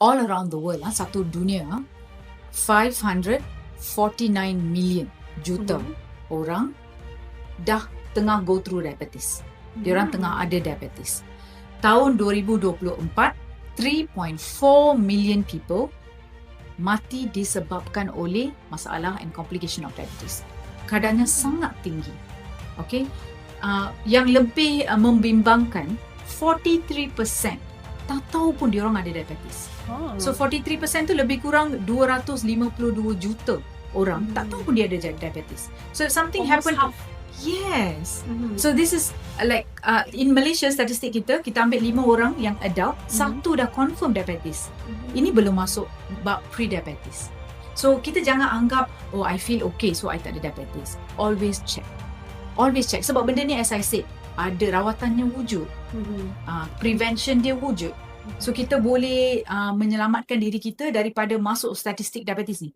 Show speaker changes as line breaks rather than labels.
all around the world, ah, satu dunia, ah, 549 million juta
Mhm.
orang dah tengah go through diabetes. Diorang tengah ada diabetes. Tahun 2024, 3.4 million people mati disebabkan oleh masalah and complication of diabetes. Kadarnya sangat tinggi. Okay. Uh, yang lebih uh, membimbangkan, 43% tak tahu pun diorang ada diabetes.
Oh.
So 43% tu lebih kurang 252 juta orang
Hmm.
tak tahu pun dia ada diabetes. So if something
Almost
happened
half.
Yes.
Mhm.
So this is uh, like uh, in Malaysia statistik kita kita ambil lima orang yang adult,
Mhm.
satu dah confirm diabetes.
Mhm.
Ini belum masuk bab pre-diabetes. So kita jangan anggap oh I feel okay so I tak ada diabetes. Always check. Always check sebab benda ni as I said ada rawatannya wujud,
Mhm.
uh, prevention dia wujud. So kita boleh uh, menyelamatkan diri kita daripada masuk statistik diabetes ni.